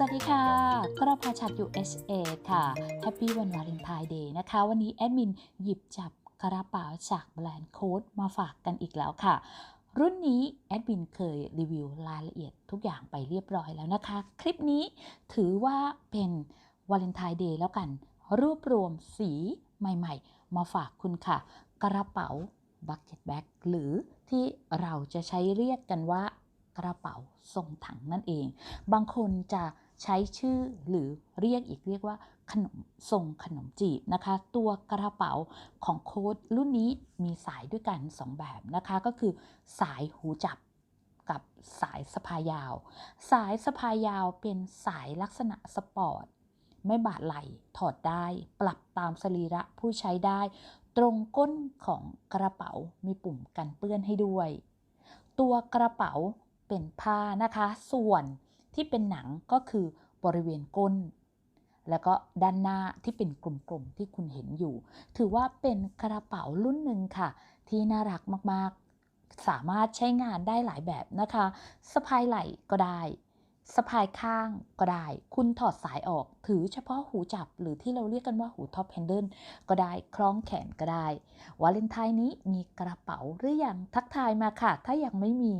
สวัสดีค่ะ กระพาชัด USA ค่ะ Happy วันวาเลนไทน์เดย์นะคะ วันนี้แอดมินหยิบจับกระเป๋าจากแบรนด์โค้ดมาฝากกันอีกแล้วค่ะ รุ่นนี้แอดมินเคยรีวิวรายละเอียดทุกอย่างไปเรียบร้อยแล้วนะคะ คลิปนี้ถือว่าเป็นวาเลนไทน์เดย์แล้วกัน รวบรวมสีใหม่ๆ มาฝากคุณค่ะ กระเป๋า Bucket Bag หรือที่เราจะใช้เรียกกันว่ากระเป๋าทรงถังนั่นเอง บางคนจะ ใช้ชื่อหรือเรียกอีกเรียกว่าขนมทรงขนมจีบนะคะ ตัวกระเป๋าของโค้ดรุ่นนี้มีสายด้วยกัน 2 แบบนะคะ ก็คือสายหูจับกับสายสะพายยาว สายสะพายยาวเป็นสายลักษณะสปอร์ต ไม่บาดไหลถอดได้ ปรับตามสรีระผู้ใช้ได้ ตรงก้นของกระเป๋ามีปุ่มกันเปื้อนให้ด้วย ตัวกระเป๋าเป็นผ้านะคะ ส่วน ที่เป็นหนังก็คือบริเวณก้น แล้วก็ด้านหน้าที่เป็นกลมๆที่คุณเห็นอยู่ ถือว่าเป็นกระเป๋ารุ่นหนึ่งค่ะ ที่น่ารักมากๆ สามารถใช้งานได้หลายแบบนะคะสะพายไหล่ก็ได้สะพายข้างก็ได้ คุณถอดสายออก ถือเฉพาะหูจับหรือที่เราเรียกกันว่าหูท็อปแฮนเดิลก็ได้ คล้องแขนก็ได้ วาเลนไทน์นี้มีกระเป๋าหรือยังทักทายมาค่ะ ถ้ายังไม่มี